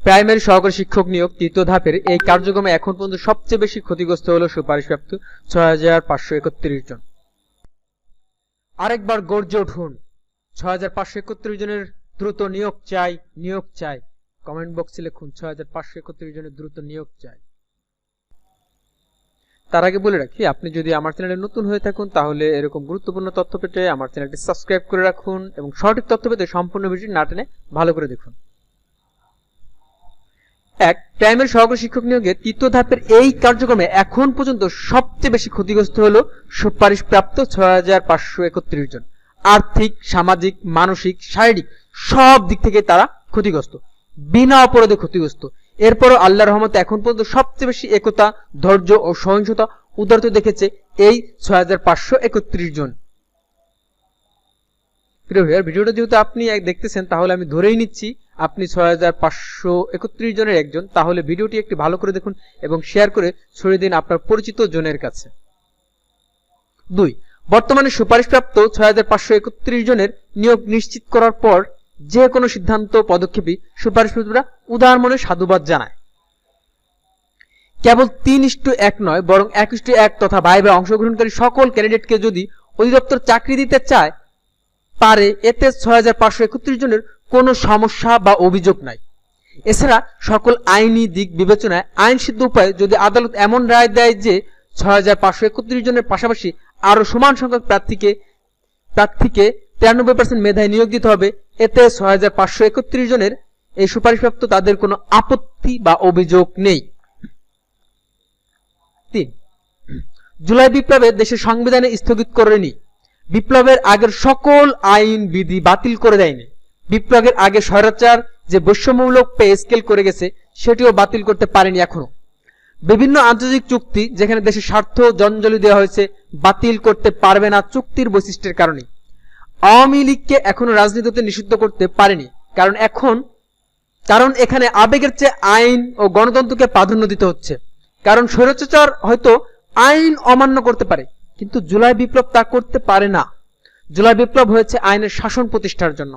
Primary সহকারী শিক্ষক নিয়োগ তৃতীয় ধাপের এই কার্যক্রমে এখন পর্যন্ত সবচেয়ে বেশি ক্ষতিগ্রস্ত হলো সুপারিশপ্রাপ্ত ছয় হাজার পাঁচশো একত্রিশ জন। আরেকবার গর্জে উঠুন, ছয় হাজার পাঁচশো একত্রিশ জনের দ্রুত নিয়োগ চাই নিয়োগ চাই। কমেন্ট বক্সে লিখুন, ছয় হাজার পাঁচশো একত্রিশ জনের দ্রুত নিয়োগ চাই। তার আগে বলে রাখি, আপনি যদি আমার চ্যানেলে নতুন হয়ে থাকুন, তাহলে এরকম গুরুত্বপূর্ণ তথ্য পেতে আমার চ্যানেলটি সাবস্ক্রাইব করে রাখুন এবং সঠিক তথ্য পেতে সম্পূর্ণ ভিডিও না টেনে ভালো করে দেখুন। এক, প্রাইমারি সহকারী শিক্ষক নিয়োগে তৃতীয় ধাপের এই কার্যক্রমে এখন পর্যন্ত সবচেয়ে বেশি ক্ষতিগ্রস্ত হলো সুপারিশ প্রাপ্ত ছয় হাজার পাঁচশো একত্রিশ জন। আর্থিক, সামাজিক, মানসিক, শারীরিক সব দিক থেকে তারা ক্ষতিগ্রস্ত। বিনা অপরাধে ক্ষতিগ্রস্ত। এরপরও আল্লাহ রহমতে এখন পর্যন্ত সবচেয়ে বেশি একতা, ধৈর্য ও সহিংসতা উদারত দেখেছে এই ছয় হাজার পাঁচশো একত্রিশ জন। প্রিয় ভিডিওটা যেহেতু আপনি দেখতেছেন, তাহলে আমি ধরেই নিচ্ছি আপনি ছয় হাজার পাঁচশো একত্রিশ জনের একজন, তাহলে ভিডিওটি একটি ভালো করে দেখুন এবং শেয়ার করে ছড়িয়ে দিন আপনার পরিচিত জনের কাছে। দুই, বর্তমানে সুপারিশপ্রাপ্ত ছয় হাজার পাঁচশো একত্রিশ জনের নিয়োগ নিশ্চিত করার পর যে কোনো সিদ্ধান্ত পদক্ষেপই সুপারিশপ্রাপ্তরা উদার মনে সাধুবাদ জানায়। কেবল তিন ইস্টু এক নয়, বরং এক ইস্টু এক তথা ভাইবা অংশগ্রহণকারী সকল ক্যান্ডিডেটকে যদি অধিদপ্তর চাকরি দিতে চায়, পারে এতে ছয় হাজার পাঁচশো একত্রিশ জনের কোনো সমস্যা বা অভিযোগ নাই। এছাড়া সকল আইনি দিক বিবেচনায় আইন সিদ্ধ উপায়ে যদি আদালত এমন রায় দেয় যে ছয় হাজার পাঁচশো একত্রিশ জনের পাশাপাশি আরও সমান সংখ্যক প্রার্থীকে প্রার্থীকে তিরানব্বই পার্সেন্ট মেধায় নিয়োগ দিতে হবে, এতে ছয় হাজার পাঁচশো একত্রিশ জনের এই সুপারিশপ্রাপ্ত তাদের কোনো আপত্তি বা অভিযোগ নেই। তিন, জুলাই বিপ্লবে দেশের সংবিধানে স্থগিত করেনি। বিপ্লবের আগের সকল আইন বিধি বাতিল করে দেয়নি। বিপ্লবের আগে স্বৈরাচার যে বৈষম্যমূলক পে স্কেল করে গেছে, সেটিও বাতিল করতে পারেনি এখনও। বিভিন্ন আন্তর্জাতিক চুক্তি যেখানে দেশের স্বার্থ জঞ্জলি দেওয়া হয়েছে, বাতিল করতে পারবে না চুক্তির বৈশিষ্ট্যের কারণে। আওয়ামী লীগকে এখনও রাজনীতিতে নিষিদ্ধ করতে পারেনি, কারণ এখন, কারণ এখানে আবেগের চেয়ে আইন ও গণতন্ত্রকে প্রাধান্য দিতে হচ্ছে। কারণ স্বৈরাচার হয়তো আইন অমান্য করতে পারে, কিন্তু জুলাই বিপ্লব তা করতে পারে না। জুলাই বিপ্লব হয়েছে আইনের শাসন প্রতিষ্ঠার জন্য।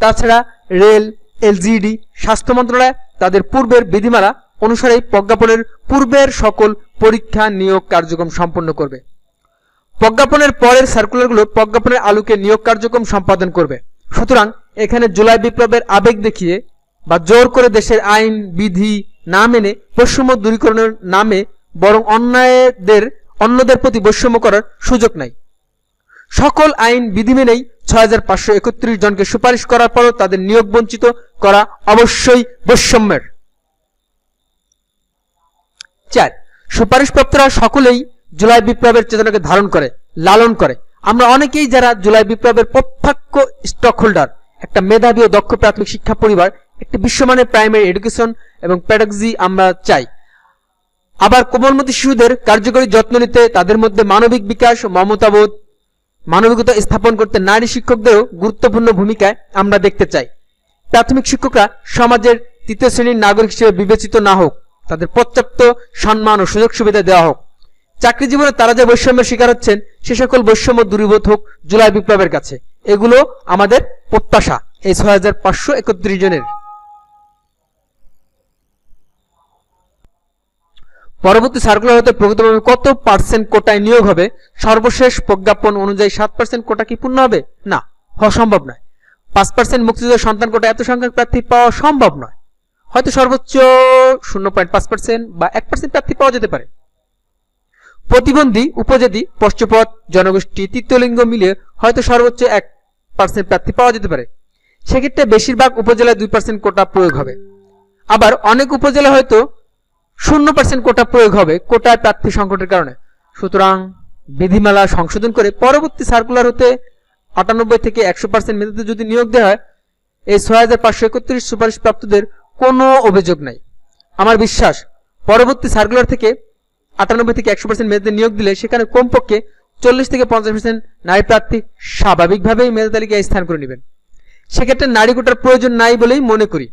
তাছাড়া রেল, এলজিডি, স্বাস্থ্য মন্ত্রণালয়, তাদের পূর্বের বিধিমালা অনুসারে প্রজ্ঞাপনের পূর্বের সকল পরীক্ষা, নিয়োগ কার্যক্রম সম্পন্ন করবে। প্রজ্ঞাপনের পরের সার্কুলারগুলো প্রজ্ঞাপনের আলোকে নিয়োগ কার্যক্রম সম্পাদন করবে। সুতরাং এখানে জুলাই বিপ্লবের আবেগ দেখিয়ে বা জোর করে দেশের আইন, বিধি না মেনে বৈষম্য দূরীকরণের নামে বরং অন্যায়দের, অন্যদের প্রতি বৈষম্য করার সুযোগ নাই। সকল আইন, বিধি মেনেই ছয় হাজার পাঁচশো একত্রিশ জনকে সুপারিশ করার পরও তাদের নিয়োগ বঞ্চিত করা অবশ্যই বৈষম্যের। চার, সুপারিশপ্রাপ্তরা সকলেই জুলাই বিপ্লবের চেতনাকে ধারণ করে, লালন করে। আমরা অনেকেই যারা জুলাই বিপ্লবের প্রত্যক্ষ স্টক হোল্ডার একটা মেধাবী ও দক্ষ প্রাথমিক শিক্ষা পরিবার, একটি বিশ্বমানের প্রাইমারি এডুকেশন এবং প্যাডাগজি আমরা চাই। আবার কোমলমতি শিশুদের কার্যকরী যত্ন নিতে তাদের মধ্যে মানবিক বিকাশ মমতাবোধ মানবিকতা স্থাপন করতে নারী শিক্ষকদেরও গুরুত্বপূর্ণ ভূমিকায় আমরা দেখতে চাই। প্রাথমিক শিক্ষকরা সমাজের তৃতীয় শ্রেণির নাগরিক হিসেবে বিবেচিত না হোক, তাদের পর্যাপ্ত সম্মান ও সুযোগ সুবিধা দেওয়া হোক। চাকরি জীবনে তারা যে বৈষম্যের শিকার হচ্ছেন, সে সকল বৈষম্য দূরীভূত হোক জুলাই বিপ্লবের কাছে। এগুলো আমাদের প্রত্যাশা, এই ছয় হাজার পাঁচশো একত্রিশ জনের। পরবর্তী সার্কুলার হতে প্রকৃতভাবে কত পার্সেন্ট কোটায় নিয়োগ হবে? সর্বশেষ প্রজ্ঞাপন অনুযায়ী সাত পার্সেন্ট কোটা কি পূর্ণ হবে? না, হওয়া সম্ভব নয়। পাঁচ পার্সেন্ট মুক্তিযোদ্ধা সন্তান কোটা এত সংখ্যক প্রার্থী পাওয়া সম্ভব নয়। হয়তো সর্বোচ্চ শূন্য পয়েন্ট পাঁচ পার্সেন্ট বা এক পার্সেন্ট প্রার্থী পাওয়া যেতে পারে। প্রতিবন্ধী, উপজাতি, পশ্চপদ, জনগোষ্ঠী তৃতীয় লিঙ্গ মিলিয়ে হয়তো সর্বোচ্চ এক পার্সেন্ট প্রার্থী পাওয়া যেতে পারে। সেক্ষেত্রে বেশিরভাগ উপজেলায় দুই পার্সেন্ট কোটা প্রয়োগ হবে। আবার অনেক উপজেলা হয়তো শূন্য পার্সেন্ট কোটা প্রয়োগ হবে কোটায় প্রার্থী সংকটের কারণে। সুতরাং বিধিমালা সংশোধন করে পরবর্তী সার্কুলার হতে আটানব্বই থেকে একশো পার্সেন্ট মেধাতে যদি নিয়োগ দেওয়া হয়, এই ছয় হাজার পাঁচশো একত্রিশ সুপারিশ প্রাপ্তদের কোনো অভিযোগ নাই। আমার বিশ্বাস, পরবর্তী সার্কুলার থেকে আটানব্বই থেকে একশো পার্সেন্ট মেধাতে নিয়োগ দিলে সেখানে কমপক্ষে চল্লিশ থেকে পঞ্চাশ পার্সেন্ট নারী প্রার্থী স্বাভাবিকভাবেই মেধা তালিকায় স্থান করে নেবেন। সেক্ষেত্রে নারী কোটার প্রয়োজন নাই বলেই মনে করি।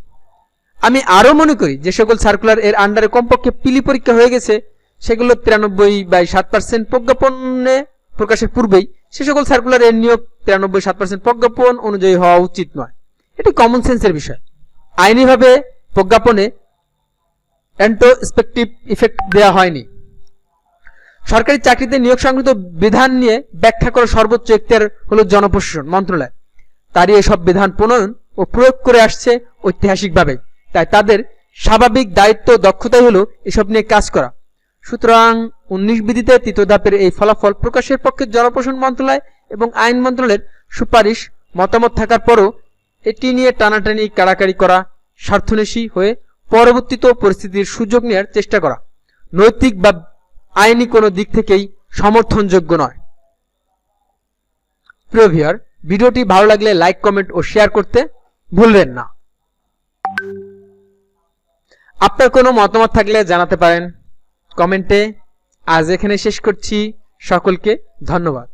আমি আরও মনে করি, যে সকল সার্কুলার এর আন্ডারে কমপক্ষে পিলি পরীক্ষা হয়ে গেছে, সেগুলো তিরানব্বই বাই সাত পার্সেন্ট প্রজ্ঞাপনে প্রকাশের পূর্বেই সে সকল সার্কুলার এর নিয়োগ তিরানব্বই সাত পার্সেন্ট প্রজ্ঞাপন অনুযায়ী হওয়া উচিত নয়। এটি কমন সেন্সের বিষয়। আইনিভাবে প্রজ্ঞাপনে অ্যান্টোস্পেকটিভ ইফেক্ট দেওয়া হয়নি। সরকারি চাকরিতে নিয়োগ সংক্রান্ত বিধান নিয়ে ব্যাখ্যা করা সর্বোচ্চ এখতিয়ার হলো জনপ্রশাসন মন্ত্রণালয়। তারই এসব বিধান প্রণয়ন ও প্রয়োগ করে আসছে ঐতিহাসিকভাবে। তাই তাদের স্বাভাবিক দায়িত্ব দক্ষতাই হলো এসব নিয়ে কাজ করা। সুতরাং উনিশ বিধিতে তৃতীয় ধাপের এই ফলাফল প্রকাশের পক্ষে জনপ্রশাসন মন্ত্রণালয় এবং আইন মন্ত্রণালয়ের সুপারিশ মতামত থাকার পরও এটি নিয়ে টানাটানি কাড়াকাড়ি করা স্বার্থনেশী হয়ে পরবর্তীত পরিস্থিতির সুযোগ নেওয়ার চেষ্টা করা। নৈতিক বা আইনি কোনো দিক থেকেই সমর্থনযোগ্য নয়। প্রিয় ভিডিওটি ভালো লাগলে লাইক, কমেন্ট ও শেয়ার করতে ভুলবেন না। আপনার কোনো মতামত থাকলে জানাতে পারেন কমেন্টে। আজ এখানে শেষ করছি। সকলকে ধন্যবাদ।